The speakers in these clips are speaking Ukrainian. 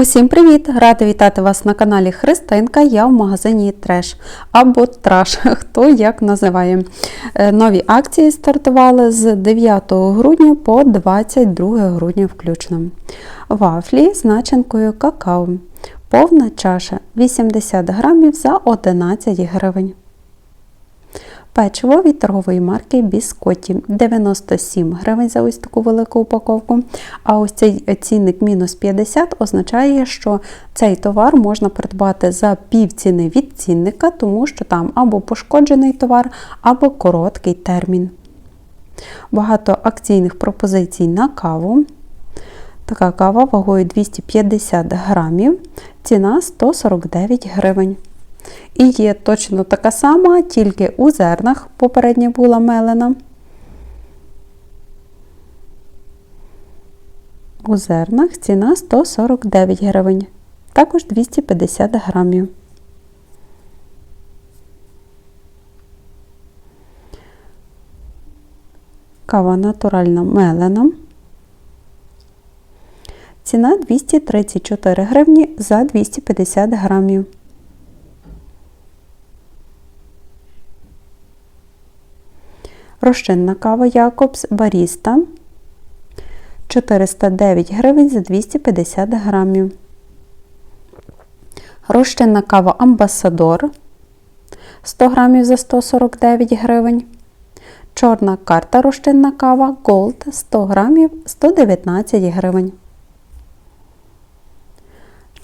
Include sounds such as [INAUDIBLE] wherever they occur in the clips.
Усім привіт! Рада вітати вас на каналі Христинка. Я в магазині Треш або Траш, [LAUGHS] хто як називає. Е, Нові акції стартували з 9 грудня по 22 грудня включно. Вафлі з начинкою какао. Повна чаша 80 грамів за 11 гривень. Печиво від торгової марки Біскоті 97 гривень за ось таку велику упаковку. А ось цей цінник мінус 50 означає, що цей товар можна придбати за півціни від цінника, тому що там або пошкоджений товар, або короткий термін. Багато акційних пропозицій на каву. Така кава вагою 250 грамів, ціна 149 гривень. І є точно така сама, тільки у зернах попередня була мелена. У зернах ціна 149 гривень, також 250 грамів. Кава натуральна мелена. Ціна 234 гривні за 250 грамів. Розчинна кава Якобс Баріста 409 гривень за 250 грамів. Розчинна кава Амбасадор 100 грамів за 149 гривень. Чорна карта розчинна кава Gold 100 грамів 119 гривень.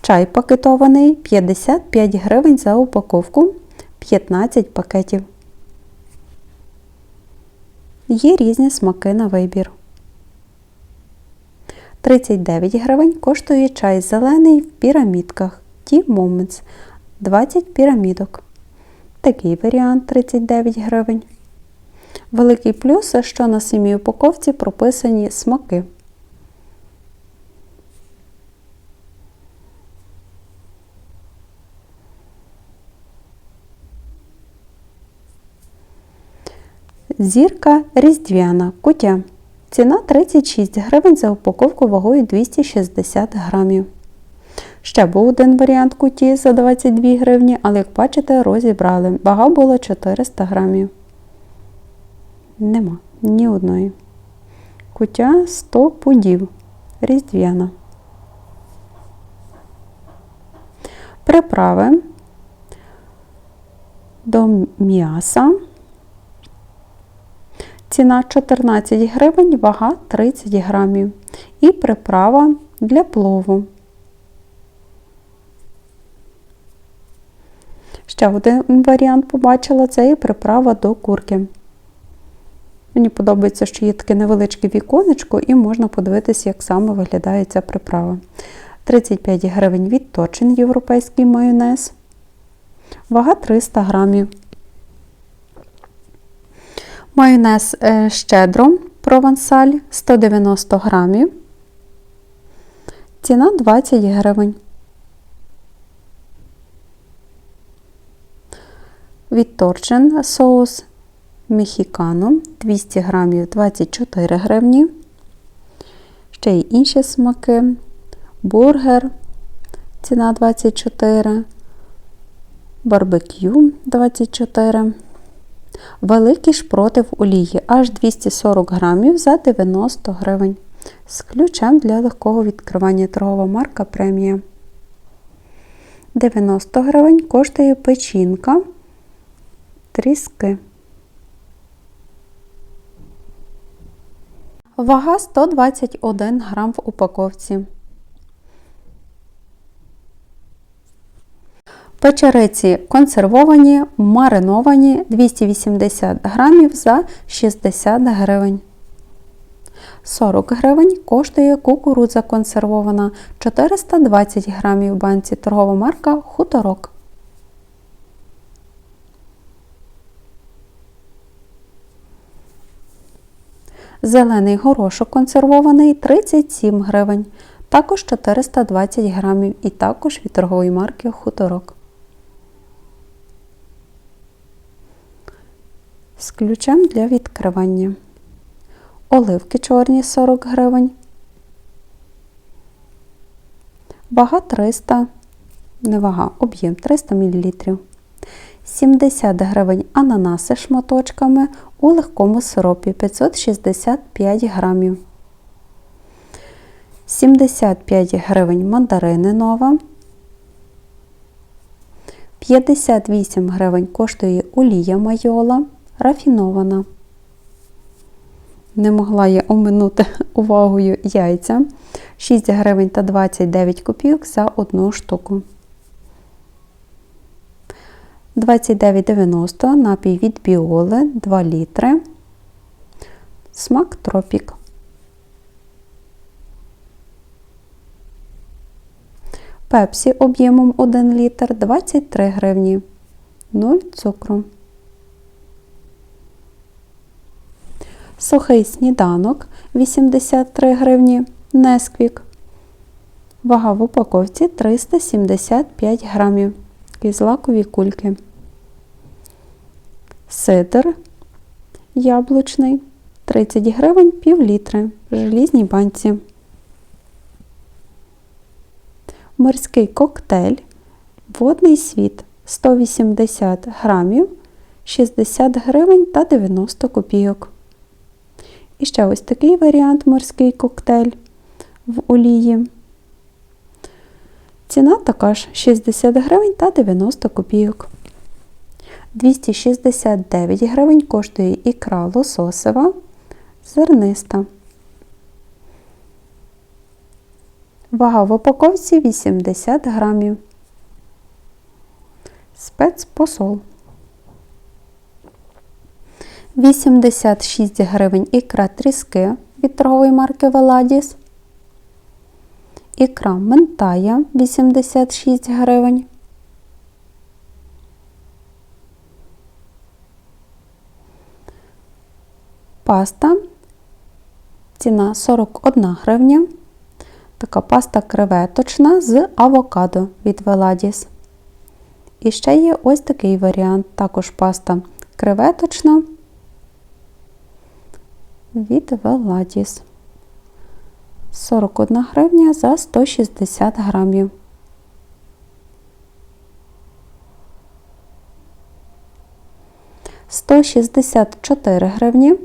Чай пакетований 55 гривень за упаковку 15 пакетів. Є різні смаки на вибір. 39 гривень коштує чай зелений в пірамідках Tea Moments 20 пірамідок. Такий варіант 39 гривень. Великий плюс, що на самій упаковці прописані смаки. Зірка різдвяна кутя. Ціна 36 гривень за упаковку вагою 260 грамів. Ще був один варіант куті за 22 гривні, але, як бачите, розібрали. Вага була 400 грамів. Нема ні одної. Кутя 100 пудів. Різдвяна. Приправи до м'яса. Ціна 14 гривень, вага 30 грамів. І приправа для плову. Ще один варіант побачила це і приправа до курки. Мені подобається, що є таке невеличке віконечко, і можна подивитися, як саме виглядає ця приправа. 35 гривень відточений європейський майонез. Вага 300 грамів. Майонез щедро провансаль 190 грамів. Ціна 20 гривень. Відторчен соус мехікано 200 грамів 24 гривні. Ще й інші смаки. Бургер ціна 24, барбекю 24. Великий шпротив олії аж 240 грамів за 90 гривень. З ключем для легкого відкривання торгова марка премія. 90 гривень коштує печінка. Тріски. Вага 121 грам в упаковці. Печериці консервовані, мариновані 280 грамів за 60 гривень. 40 гривень коштує кукурудза консервована 420 грамів в банці торгова марка Хуторок. Зелений горошок консервований 37 гривень, також 420 грамів і також від торгової марки Хуторок. З ключем для відкривання. Оливки чорні 40 гривень. Вага 300, не вага, об'єм 300 мл. 70 гривень ананаси шматочками у легкому сиропі 565 грамів. 75 гривень мандарини нова. 58 гривень коштує олія майола рафінована. Не могла я оминути [LAUGHS] увагою яйця. 6 гривень та 29 копійок за одну штуку. 29,90 напій від біоли 2 літри. Смак тропік. Пепсі об'ємом 1 літр 23 гривні. 0 цукру. Сухий сніданок 83 гривні. Несквік. Вага в упаковці 375 грамів. Такі злакові кульки. Сидр яблучний 30 гривень пів літри в желізній банці. Морський коктейль. Водний світ 180 грамів, 60 гривень та 90 копійок. І ще ось такий варіант морський коктейль в олії. Ціна така ж 60 гривень та 90 копійок. 269 гривень коштує ікра лососева, зерниста. Вага в упаковці 80 грамів. Спецпосол. 86 гривень ікра тріски від торгової марки Веладіс. Ікра ментая 86 гривень. Паста. Ціна 41 гривня. Така паста креветочна з авокадо від Веладіс. І ще є ось такий варіант. Також паста креветочна від Веладіс. 41 гривня за 160 грамів. Сто шістдесят чотири гривні.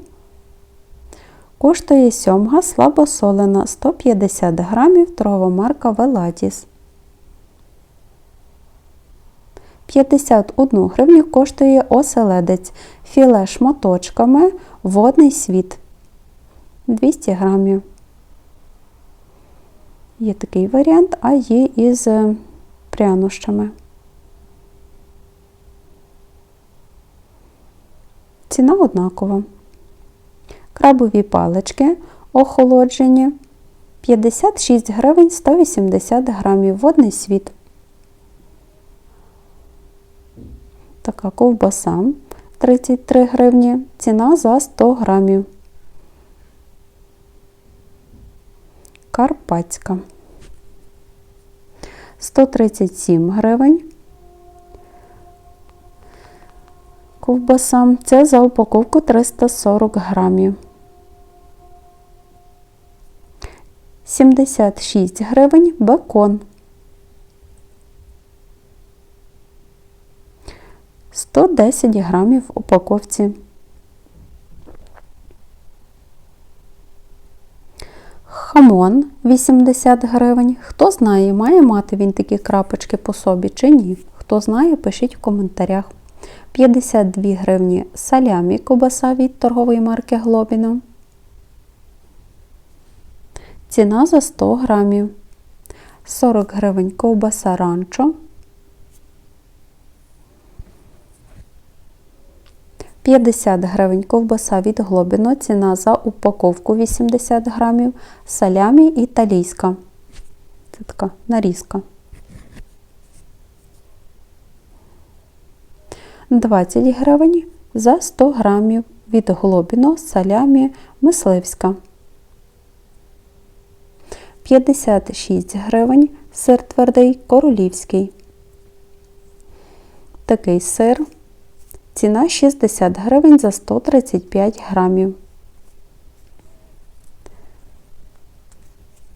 Коштує сьомга слабосолена 150 грамів торгова марка Веладіс. 51 гривню коштує оселедець філе шматочками водний світ 200 грамів. Є такий варіант, а є із прянощами. Ціна однакова. Крабові палички охолоджені 56 гривень 180 грамів водний світ. Така ковбаса 33 гривні, ціна за 100 грамів. Карпатська 137 гривень. Ковбаса. Це за упаковку 340 грамів. 76 гривень бекон. 110 грамів в упаковці. Хамон 80 гривень. Хто знає, має мати він такі крапочки по собі чи ні? Хто знає, пишіть в коментарях. 52 гривні салямі кобаса від торгової марки Глобіно. Ціна за 100 грамів. 40 гривень ковбаса ранчо. 50 гривень ковбаса від Глобіно, ціна за упаковку 80 грамів, салямі італійська. Це така нарізка. 20 гривень за 100 грамів від Глобіно, салямі, мисливська. 56 гривень сир твердий королівський. Такий сир. Ціна 60 гривень за 135 грамів.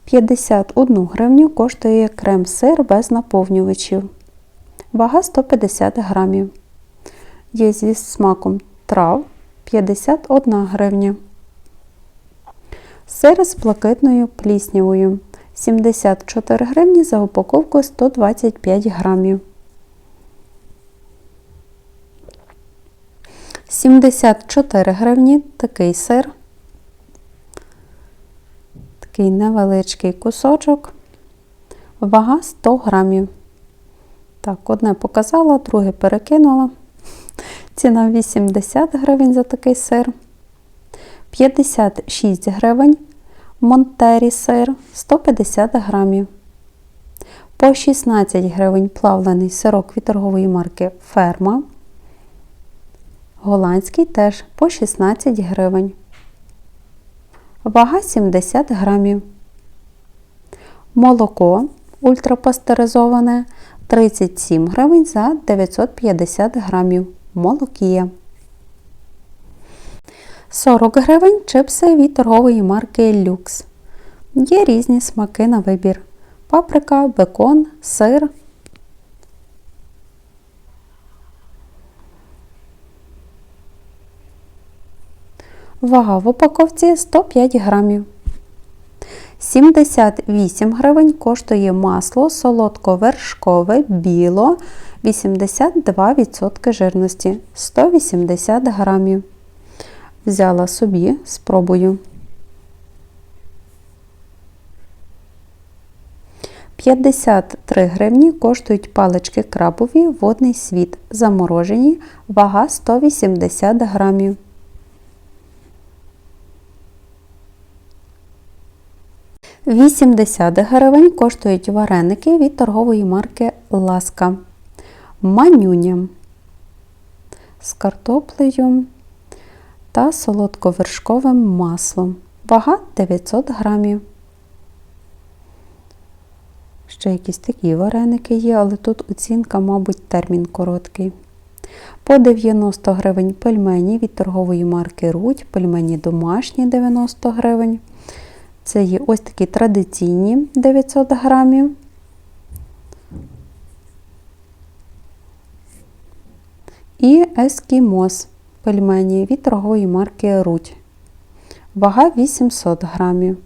51 гривню коштує крем-сир без наповнювачів. Вага 150 грамів. Є зі смаком трав 51 гривня. Сир з блакитною пліснявою 74 гривні за упаковку 125 грамів. 74 гривні такий сир. Такий невеличкий кусочок. Вага 100 грамів. Так, одне показала, друге перекинула. Ціна 80 гривень за такий сир. 56 гривень. Монтері сир 150 грамів. По 16 гривень плавлений сирок від торгової марки Ферма. Голландський теж по 16 гривень. Вага 70 грамів. Молоко ультрапастеризоване 37 гривень за 950 грамів. Молокія. 40 гривень чипси від торгової марки Люкс. Є різні смаки на вибір: паприка, бекон, сир. Вага в упаковці 105 грамів. 78 гривень коштує масло солодковершкове біло 82% жирності 180 грамів. Взяла собі, спробую. 53 гривні коштують палички крабові водний світ. Заморожені, вага 180 грамів. Вісімдесят гривень коштують вареники від торгової марки Ласка. Манюня з картоплею та солодковершковим маслом. Вага 900 грамів. Ще якісь такі вареники є, але тут оцінка, мабуть, термін короткий. По 90 гривень пельмені від торгової марки Рудь, пельмені домашні 90 гривень. Це є ось такі традиційні 900 грамів. І ескімос пельмені від торгової марки Рудь. Вага 800 грамів.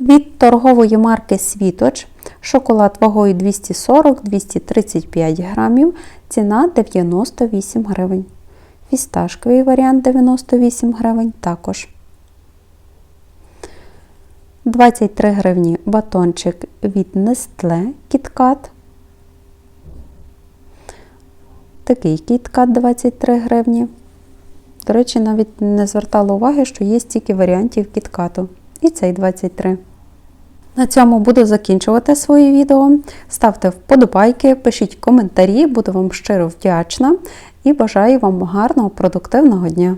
Від торгової марки Світоч шоколад вагою 240-235 грамів, ціна 98 гривень. Фісташковий варіант 98 гривень також. 23 гривні батончик від Nestle KitKat. Такий KitKat 23 гривні. До речі, навіть не звертала уваги, що є стільки варіантів кіткату. І цей 23. На цьому буду закінчувати своє відео. Ставте вподобайки, пишіть коментарі, буду вам щиро вдячна і бажаю вам гарного продуктивного дня!